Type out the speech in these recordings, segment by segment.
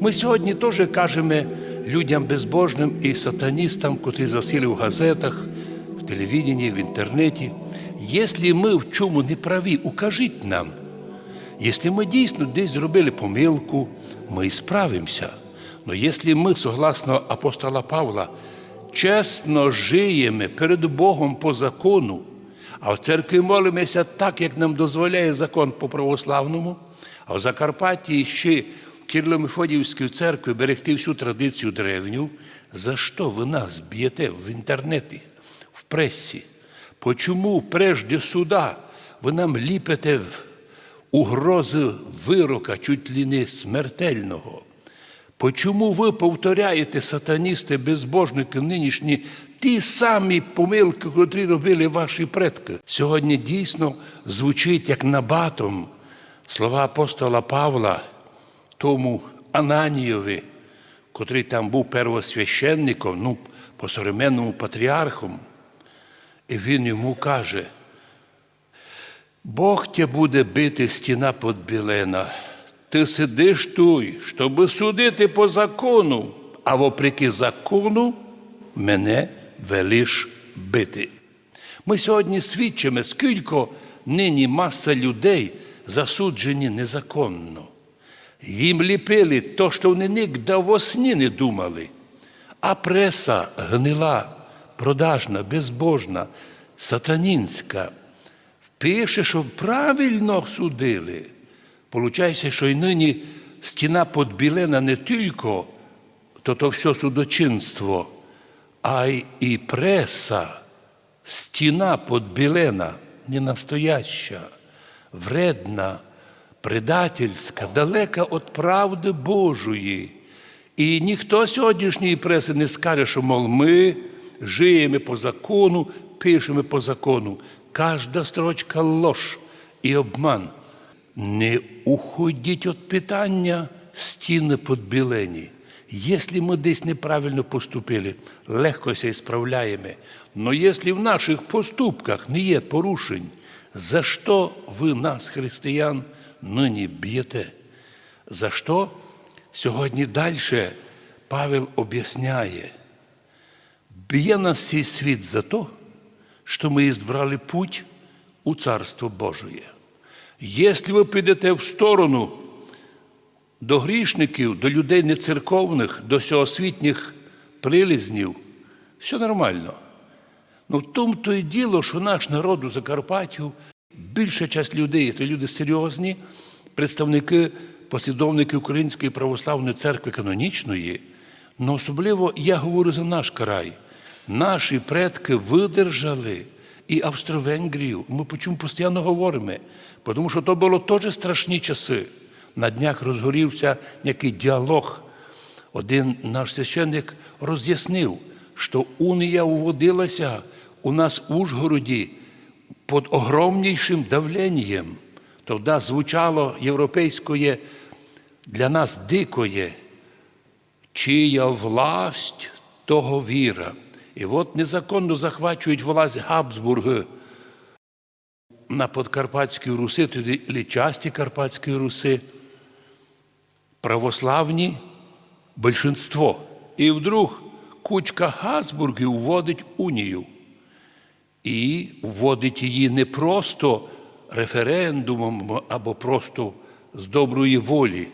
Ми сьогодні теж кажемо людям безбожним і сатаністам, котрі засіли в газетах, в телевіденні, в інтернеті. Якщо ми в чому не праві, укажіть нам. Якщо ми дійсно десь зробили помилку, ми і справимося. Но якщо ми, согласно апостола Павла, чесно живемо перед Богом по закону, а в церкві молимося так, як нам дозволяє закон по православному, а в Закарпатті ще в Кирло-Мефодіївській церкві берегти всю традицію древню, за що ви нас б'єте в інтернеті, в пресі? Почому прежде суда ви нам ліпите в угрози вирока, чуть ли не смертельного? Почому ви повторяєте, сатаністи, безбожники нинішні, ті самі помилки, котрі робили ваші предки? Сьогодні дійсно звучить як набатом слова апостола Павла, тому Ананієві, котрий там був первосвященником, ну, по современному патріархом. І він йому каже, Бог тебе буде бити стіна подбілена. Ти сидиш тут, щоб судити по закону, а вопреки закону мене велиш бити. Ми сьогодні свідчимо, скільки нині маса людей засуджені незаконно. Їм ліпили то, що вони ніколи во сні не думали. А преса гнила, продажна, безбожна, сатанінська, пише, що правильно судили. Получається, що й нині стіна подбілена не тільки то, то все судочинство, а й і преса, стіна подбілена, не настояща, вредна, предательська, далека від правди Божої. І ніхто сьогоднішньої преси не скаже, що, мол, ми живемо по закону, пишемо по закону. Кожна строчка лож і обман. Не уходіть від питання стіни подбілені. Якщо ми десь неправильно поступили, легко ся справляємо. Но якщо в наших поступках не є порушень, за що ви нас, християн, нині б'єте? За що сьогодні далі Павел об'ясняє, б'є нас цей світ за то, що ми избрали путь у Царство Божие. Якщо ви підете в сторону до грішників, до людей нецерковних, до всеосвітніх прилізнів, все нормально. Ну в тому то і діло, що наш народ у Закарпаттю, більша частина людей це люди серйозні, представники, послідовники Української православної церкви канонічної. Ну особливо я говорю за наш край. Наші предки видержали і Австро-Венгрію. Ми по чому постійно говоримо, тому що то було теж страшні часи. На днях розгорівся який діалог. Один наш священник роз'яснив, що унія уводилася у нас в Ужгороді під огромнішим давленням. Тоді звучало європейське для нас дикоє, чия власть, того віра. І от незаконно захвачують власть Габсбурги на Подкарпатській Руси, тоді і часті Карпатської Руси, православні большинство. І вдруг кучка Габсбургів вводить унію. І вводить її не просто референдумом або просто з доброї волі,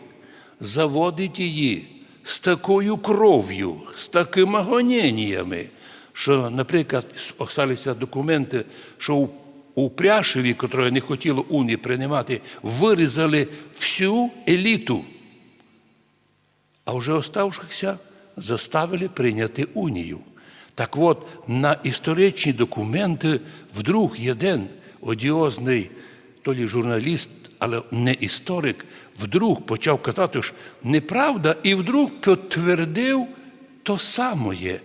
заводить її з такою кров'ю, з такими гоненнями, що, наприклад, осталися документи, що у, Пряшеві, котрої не хотіло унії приймати, вирізали всю еліту, а вже оставшихся заставили прийняти унію. Так от, на історичні документи вдруг один одіозний то лі журналіст, але не історик, вдруг почав казати, що неправда, і вдруг підтвердив то самоє.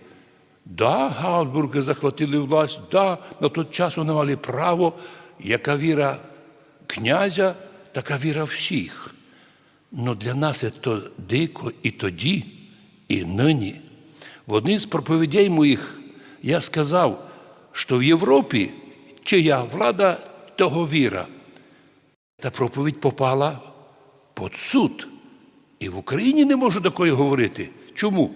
Да, Габсбурги захватили власть, да, на той час вони мали право, яка віра князя, така віра всіх. Но для нас це дико і тоді, і нині. В одній з проповідей моїх я сказав, що в Європі чия влада, того віра. Та проповідь попала під суд І в Україні не можу такої говорити. Чому?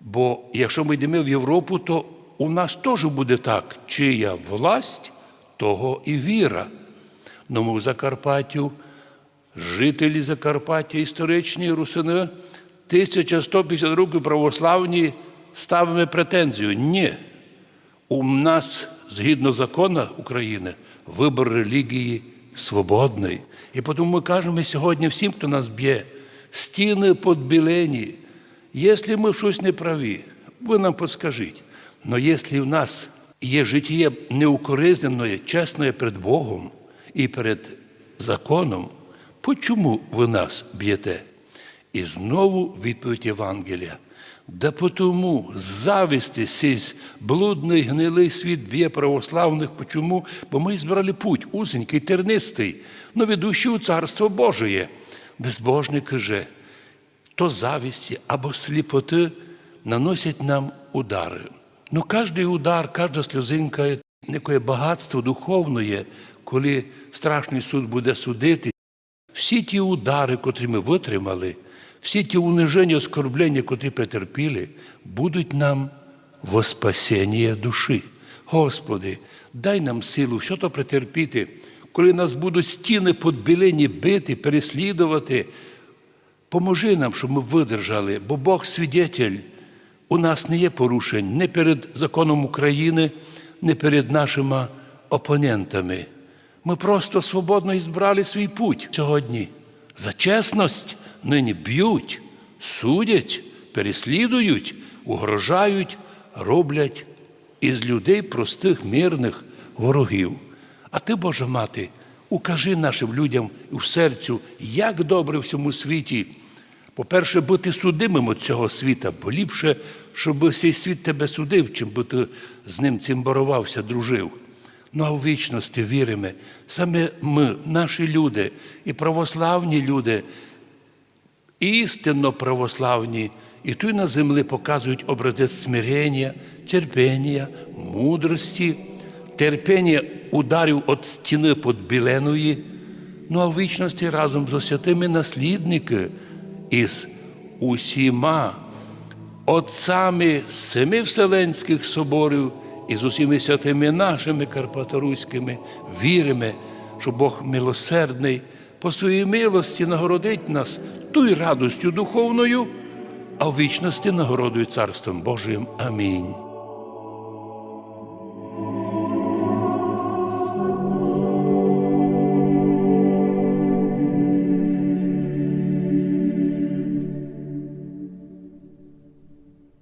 Бо якщо ми йдемо в Європу, то у нас теж буде так, чия власть, того і віра. Ну, ми в Закарпаттю, жителі Закарпаття, історичні русини, 1150 років православні ставимо претензію. Ні. У нас, згідно закону України, вибор релігії свободний. І тому ми кажемо сьогодні всім, хто нас б'є, стіни підбілені. Якщо ми щось не праві, ви нам підскажіть. Але якщо в нас є життя неукоризнене, чесне перед Богом і перед законом, почому ви нас б'єте? І знову відповідь Євангелія. Да потому зависти сись блудний гнилий світ б'є православних. Почому? Бо ми збирали путь узенький, тернистий, но ведущий у Царство Божие. Безбожник каже, то зависті або сліпоти наносять нам удари. Ну, кожний удар, кожна сльозинка, некое багатство духовне, коли страшний суд буде судити, всі ті удари, котрі ми витримали, всі ті униження, оскорблення, котрі претерпіли, будуть нам во спасіння душі. Господи, дай нам силу все то претерпіти, коли нас будуть стіни подбілені бити, переслідувати. Поможи нам, щоб ми видержали, бо Бог свідетель. У нас не є порушень не перед законом України, не перед нашими опонентами. Ми просто свободно ізбрали свій путь сьогодні. За чесність нині б'ють, судять, переслідують, угрожають, роблять із людей простих, мирних ворогів. А ти, Божа мати, укажи нашим людям в серцю, як добре в цьому світі. По-перше, бути судимим від цього світа, бо ліпше, щоб цей світ тебе судив, чим би ти з ним цим борувався, дружив. Ну а в вічності віримо, саме ми, наші люди, і православні люди, істинно православні, і тут на землі показують образець смирення, терпіння, мудрості, терпіння ударів від стіни подбіленої, ну а в вічності разом з святими наслідники із усіма. Отцями семи Вселенських соборів і з усіми святими нашими Карпаторуськими віримо, що Бог милосердний по своїй милості нагородить нас тою радостю духовною, а в вічності нагородою Царством Божим. Амінь.